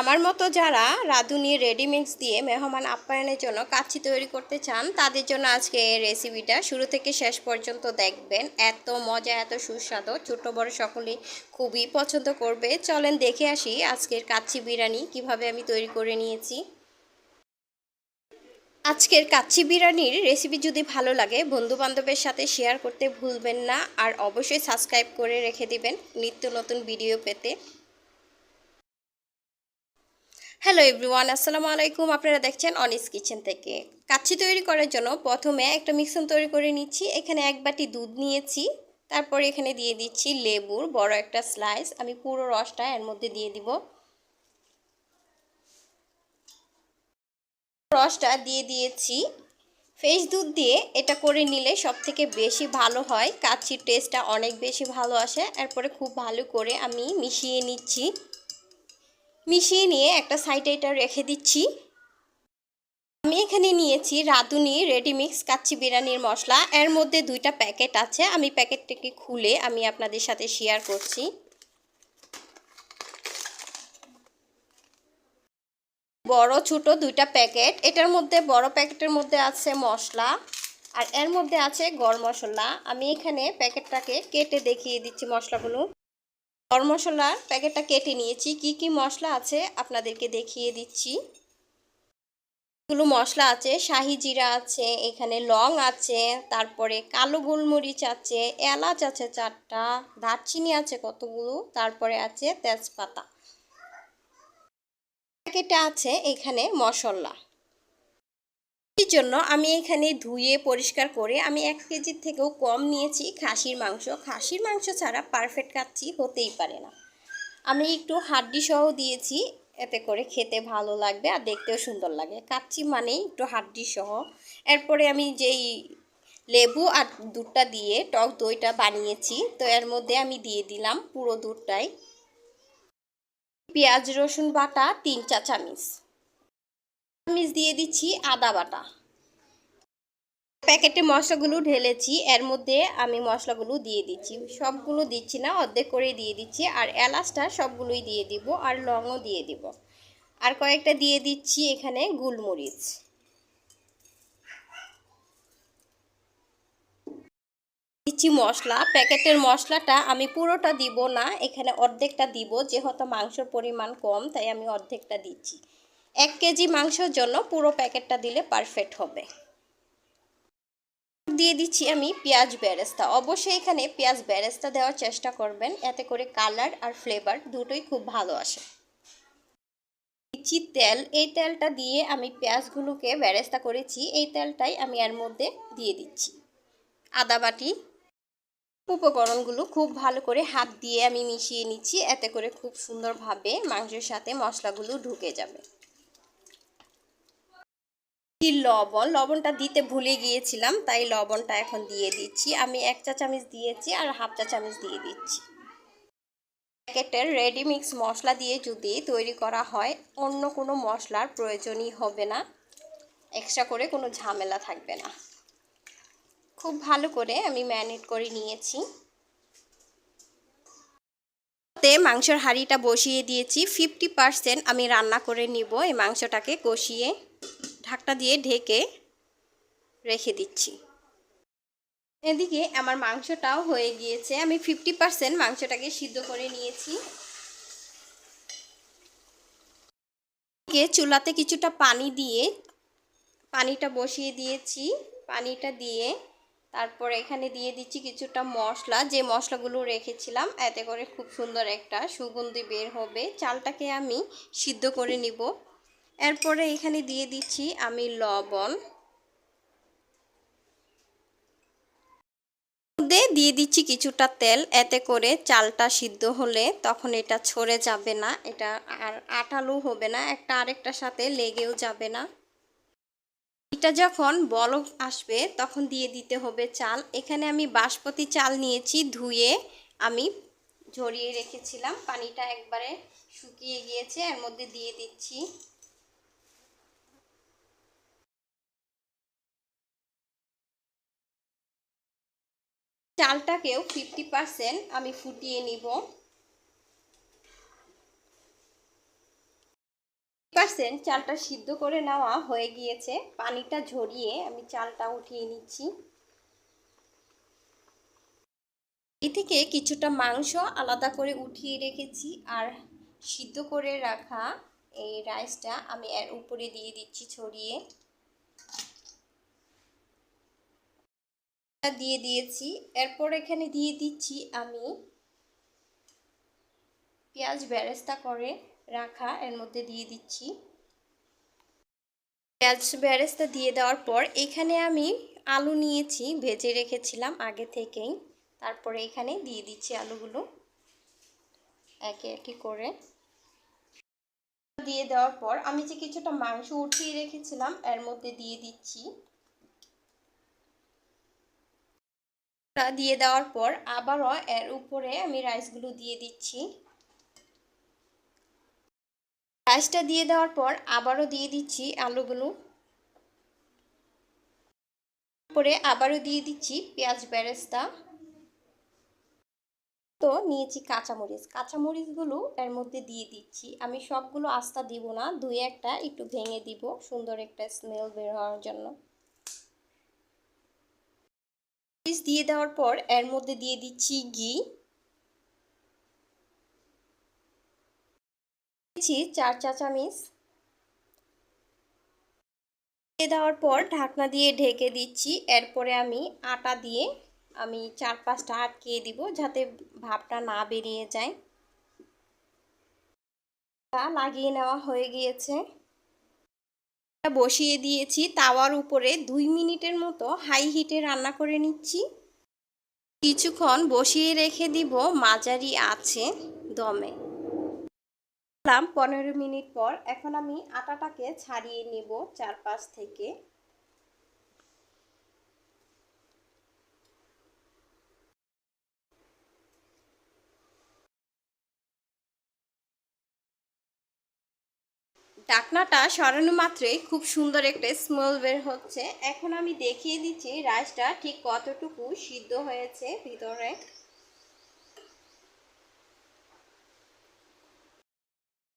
আমার মতো যারা রাঁধুনি রেডিমিক্স দিয়ে মেহমান আপ্যায়নের জন্য কাচ্চি তৈরি করতে চান, তাদের জন্য আজকে এই রেসিপিটা শুরু থেকে শেষ পর্যন্ত দেখবেন। এত মজা, এত সুস্বাদু। ছোট বড় সকলেই খুবই পছন্দ করবে। চলেন দেখে আসি আজকের কাচ্চি বিরিয়ানি কীভাবে আমি তৈরি করে নিয়েছি। আজকের কাচ্চি বিরিয়ানির রেসিপি যদি ভালো লাগে বন্ধু বান্ধবের সাথে শেয়ার করতে ভুলবেন না। আর অবশ্যই সাবস্ক্রাইব করে রেখে দিবেন নিত্য নতুন ভিডিও পেতে। হ্যালো এভরিওয়ান আসসালামু আলাইকুম। আপনারা দেখছেন অনিস কিচেন থেকে। কাচ্ছি তৈরি করার জন্য প্রথমে একটা মিক্সন তৈরি করে নিচ্ছি। এখানে এক বাটি দুধ নিয়েছি। তারপর এখানে দিয়ে দিচ্ছি লেবুর বড় একটা স্লাইস আমি পুরো রসটা এর মধ্যে দিয়ে দিব। রসটা দিয়ে দিয়েছি। ফ্রেশ দুধ দিয়ে এটা করে নিলে সব থেকে বেশি ভালো হয়। কাচ্ছির টেস্টটা অনেক বেশি ভালো আসে। এরপরে খুব ভালো করে আমি মিশিয়ে নিচ্ছি। মিশিয়ে নিয়ে একটা সাইডে এটা রেখে দিচ্ছি। আমি এখানে নিয়েছি রাঁধুনি রেডিমিক্স কাচ্চি বিরিয়ানির মশলা। এর মধ্যে দুইটা প্যাকেট আছে। আমি প্যাকেটটাকে খুলে আমি আপনাদের সাথে শেয়ার করছি। বড়, ছোট দুইটা প্যাকেট। এটার মধ্যে, বড় প্যাকেটের মধ্যে আছে মশলা। আর এর মধ্যে আছে গরম মশলা। আমি এখানে প্যাকেটটাকে কেটে দেখিয়ে দিচ্ছি মশলাগুলো। গরম মশলার প্যাকেটটা কেটে নিয়েছি। কি কি মশলা আছে আপনাদেরকে দেখিয়ে দিচ্ছি। এগুলো মশলা আছে, শাহি জিরা আছে, এখানে লং আছে, তারপরে কালো গোলমরিচ আছে, এলাচ আছে চারটা, দারচিনি আছে কতগুলো, তারপরে আছে তেজপাতা। প্যাকেটে আছে এখানে মশলা। জন্য আমি এখানে ধুয়ে, পরিষ্কার করে আমি এক কেজির থেকেও কম নিয়েছি খাসির মাংস। খাসির মাংস ছাড়া পারফেক্ট কাচ্ছি হতেই পারে না। আমি একটু হাড্ডি সহ দিয়েছি, এতে করে খেতে ভালো লাগবে আর দেখতেও সুন্দর লাগে। কাচ্চি মানেই একটু হাড্ডি সহ। এরপরে আমি যেই লেবু আর দুধটা দিয়ে টক দইটা বানিয়েছি, তো এর মধ্যে আমি দিয়ে দিলাম পুরো দুধটাই। পেঁয়াজ, রসুন বাটা, তিন চা চামিচ চামিচ দিয়ে দিচ্ছি আদা বাটা। প্যাকেটে মশলাগুলো ঢেলেছি, এর মধ্যে আমি মশলাগুলো দিয়ে দিচ্ছি। সবগুলো দিচ্ছি না, অর্ধেক করে দিয়ে দিচ্ছি, আর এলাচটা সবগুলোই দিয়ে দিব, আর লংও দিয়ে দিব। আর কয়েকটা দিয়ে দিচ্ছি এখানে গুলমরিচ। দিচ্ছি মশলা, প্যাকেটের মশলাটা আমি পুরোটা দিব না, এখানে অর্ধেকটা দিব, যেহেতু মাংসর পরিমাণ কম, তাই আমি অর্ধেকটা দিচ্ছি। এক কেজি মাংসর জন্য পুরো প্যাকেটটা দিলে পারফেক্ট হবে। দিয়ে দিচ্ছি আমি পেঁয়াজ বেরেস্তা। অবশ্যই এখানে পেঁয়াজ বেরেস্তা দেওয়ার চেষ্টা করবেন। এতে করে কালার আর ফ্লেভার দুটোই খুব ভালো আসে। দিচ্ছি তেল। এই তেলটা দিয়ে আমি পেঁয়াজগুলোকে বেরেস্তা করেছি। এই তেলটাই আমি এর মধ্যে দিয়ে দিচ্ছি। আদা বাটি। উপকরণগুলো খুব ভালো করে হাত দিয়ে আমি মিশিয়ে নিচ্ছি। এতে করে খুব সুন্দরভাবে মাংসের সাথে মশলাগুলো ঢুকে যাবে। লবণ, লবণটা দিতে ভুলে গিয়েছিলাম, তাই লবণটা এখন দিয়ে দিচ্ছি। আমি এক চা চামচ দিয়েছি আর হাফ চা চামচ দিয়ে দিচ্ছি। প্যাকেটের রেডি মিক্স মশলা দিয়ে যদি তৈরি করা হয়, অন্য কোনো মশলার প্রয়োজনই হবে না। এক্সট্রা করে কোনো ঝামেলা থাকবে না। খুব ভালো করে আমি ম্যারিনেট করে নিয়েছি। মাংসর হাঁড়িটা বসিয়ে দিয়েছি। ফিফটি পারসেন্ট আমি রান্না করে নিব এই মাংসটাকে কষিয়ে। ঢাকটা দিয়ে ঢেকে রেখে দিচ্ছি। এদিকে আমার মাংসটাও হয়ে গিয়েছে। আমি ফিফটি পারসেন্ট মাংসটাকে সিদ্ধ করে নিয়েছি। চুলাতে কিছুটা পানি দিয়ে, পানিটা বসিয়ে দিয়েছি। পানিটা দিয়ে তারপর এখানে দিয়ে দিচ্ছি কিছুটা মশলা। যে মশলাগুলো রেখেছিলাম, এতে করে খুব সুন্দর একটা সুগন্ধি বের হবে। চালটাকে আমি সিদ্ধ করে নিব। এরপরে এখানে দিয়ে দিচ্ছি আমি লবণ। মধ্যে দিয়ে দিচ্ছি কিছুটা তেল, এতে করে চালটা সিদ্ধ হলে তখন এটা ছড়ে যাবে না, এটা আর আটালু হবে না, একটা আরেকটার সাথে লেগেও যাবে না। এটা যখন বলক আসবে তখন দিয়ে দিতে হবে চাল। এখানে আমি বাসপতি চাল নিয়েছি ধুয়ে আমি ঝরিয়ে রেখেছিলাম, পানিটা একবারে শুকিয়ে গিয়েছে, এর মধ্যে দিয়ে দিচ্ছি। চালটাকেও ফিফটি পারসেন্ট আমি ফুটিয়ে নিব। পার্সেন্ট চালটা সিদ্ধ করে নেওয়া হয়ে গিয়েছে। পানিটা ঝরিয়ে আমি চালটা উঠিয়ে নিচ্ছি। এই থেকে কিছুটা মাংস আলাদা করে উঠিয়ে রেখেছি আর সিদ্ধ করে রাখা এই রাইসটা আমি এর উপরে দিয়ে দিচ্ছি ছড়িয়ে। দিয়ে দিয়েছি। এরপর এখানে দিয়ে দিচ্ছি আমি পেঁয়াজ বেরেস্তা করে রাখা, এর মধ্যে দিয়ে দিচ্ছি। পেঁয়াজ বেরেস্তা দিয়ে দেওয়ার পর এখানে আমি আলু নিয়েছি, ভেজে রেখেছিলাম আগে থেকেই। তারপরে এখানে দিয়ে দিচ্ছি আলুগুলো একে একে করে। দিয়ে দেওয়ার পর আমি যে কিছুটা মাংস উঠিয়ে রেখেছিলাম, এর মধ্যে দিয়ে দিচ্ছি। দিয়ে দেওয়ার পর আবারও এর উপরে আমি রাইসগুলো দিয়ে দিচ্ছি। রাইসটা দিয়ে দেওয়ার পর আবারও দিয়ে দিচ্ছি আলুগুলো। পরে আবারও দিয়ে দিচ্ছি পেঁয়াজ বেরেস্তা। তো নিয়েছি কাঁচামরিচ। কাঁচামরিচগুলো এর মধ্যে দিয়ে দিচ্ছি। আমি সবগুলো আস্তা দিব না দুই একটা একটু ভেঙে দিব, সুন্দর একটা স্মেল বের হওয়ার জন্য। দিয়ে দেওয়ার পর এর মধ্যে দিয়ে দিচ্ছি ঘি। দিচ্ছি চার চা চামিচ। দিয়ে দেওয়ার পর ঢাকনা দিয়ে ঢেকে দিচ্ছি। এরপরে আমি আটা দিয়ে আমি চার পাঁচটা আটকিয়ে দিব যাতে ভাবটা না বেরিয়ে যায়। লাগিয়ে নেওয়া হয়ে গিয়েছে। বসিয়ে দিয়েছি তাওয়ার উপরে দুই মিনিটের মতো হাই হিটে রান্না করে নিচ্ছি। কিছুক্ষণ বসিয়ে রেখে দিব মাঝারি আছে দমে। পনেরো মিনিট পর। এখন আমি আটাটাকে ছাড়িয়ে নেব চারপাশ থেকে। ডাকনাটা সরানো মাত্রই খুব সুন্দর একটা স্মেল বের হচ্ছে। এখন আমি দেখিয়ে দিচ্ছি রাইসটা ঠিক কতটুকু সিদ্ধ হয়েছে ভিতরে।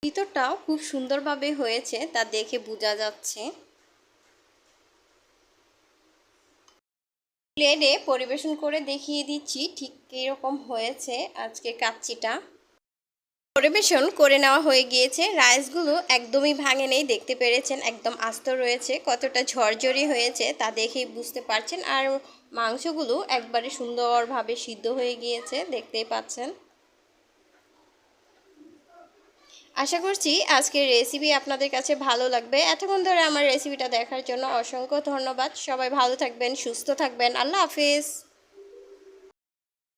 ভিতরটাও খুব সুন্দরভাবে হয়েছে, তা দেখে বোঝা যাচ্ছে। প্লেটে পরিবেশন করে দেখিয়ে দিচ্ছি ঠিক কীরকম হয়েছে আজকে কাচ্চিটা। পরিবেশন করে নেওয়া হয়ে গিয়েছে। রাইসগুলো একদমই ভাঙে নেই, দেখতে পেরেছেন, একদম আস্ত রয়েছে। কতটা ঝরঝরি হয়েছে তা দেখেই বুঝতে পারছেন। আর মাংসগুলো একবারে সুন্দরভাবে সিদ্ধ হয়ে গিয়েছে, দেখতেই পাচ্ছেন। আশা করছি আজকের রেসিপি আপনাদের কাছে ভালো লাগবে। এতক্ষণ ধরে আমার রেসিপিটা দেখার জন্য অসংখ্য ধন্যবাদ। সবাই ভালো থাকবেন, সুস্থ থাকবেন। আল্লাহ হাফিজ।